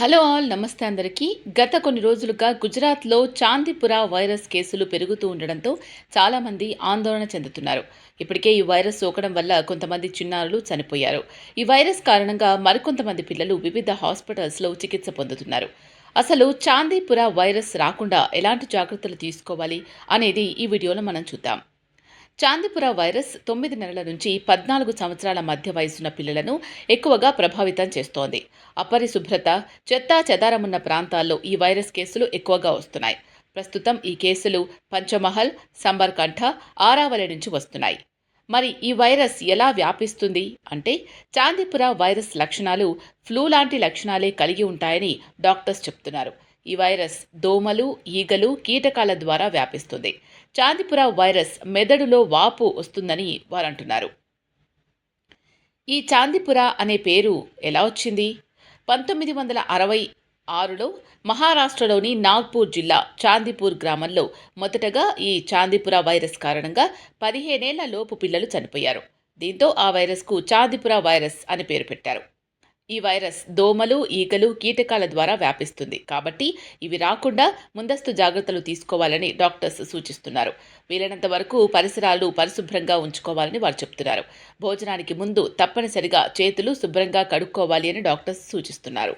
Hello all నమస్తే అందరికీ. గత కొన్ని రోజులుగా గుజరాత్లో చాందీపుర వైరస్ కేసులు పెరుగుతూ ఉండడంతో చాలామంది ఆందోళన చెందుతున్నారు. ఇప్పటికే ఈ వైరస్ సోకడం వల్ల కొంతమంది చిన్నారులు చనిపోయారు. ఈ వైరస్ కారణంగా మరికొంతమంది పిల్లలు వివిధ హాస్పిటల్స్లో చికిత్స పొందుతున్నారు. అసలు చాందీపుర వైరస్ రాకుండా ఎలాంటి జాగ్రత్తలు తీసుకోవాలి అనేది ఈ వీడియోలో మనం చూద్దాం. చాందిపుర వైరస్ తొమ్మిది నెలల నుంచి పద్నాలుగు సంవత్సరాల మధ్య వయసున్న పిల్లలను ఎక్కువగా ప్రభావితం చేస్తోంది. అపరిశుభ్రత చెత్తా చెదారమున్న ప్రాంతాల్లో ఈ వైరస్ కేసులు ఎక్కువగా వస్తున్నాయి. ప్రస్తుతం ఈ కేసులు పంచమహల్ సంబర్కంఠ ఆరావలి నుంచి వస్తున్నాయి. మరి ఈ వైరస్ ఎలా వ్యాపిస్తుంది అంటే చాందిపుర వైరస్ లక్షణాలు ఫ్లూ లాంటి లక్షణాలే కలిగి ఉంటాయని డాక్టర్స్ చెప్తున్నారు. ఈ వైరస్ దోమలు ఈగలు కీటకాల ద్వారా వ్యాపిస్తుంది. చాందిపుర వైరస్ మెదడులో వాపు వస్తుందని వారు అంటున్నారు ఈ చాందిపుర అనే పేరు ఎలా వచ్చింది? పంతొమ్మిది వందల అరవై ఆరులో మహారాష్ట్రలోని నాగ్పూర్ జిల్లా చాందిపూర్ గ్రామంలో మొదటగా ఈ చాందిపుర వైరస్ కారణంగా పదిహేనేళ్ళ లోపు పిల్లలు చనిపోయారు. దీంతో ఆ వైరస్కు చాందిపుర వైరస్ అని పేరు పెట్టారు. ఈ వైరస్ దోమలు ఈగలు కీటకాల ద్వారా వ్యాపిస్తుంది. కాబట్టి ఇవి రాకుండా ముందస్తు జాగ్రత్తలు తీసుకోవాలని డాక్టర్స్ సూచిస్తున్నారు. వీలైనంత వరకు పరిసరాలు పరిశుభ్రంగా ఉంచుకోవాలని వారు చెప్తున్నారు. భోజనానికి ముందు తప్పనిసరిగా చేతులు శుభ్రంగా కడుక్కోవాలి అని డాక్టర్స్ సూచిస్తున్నారు.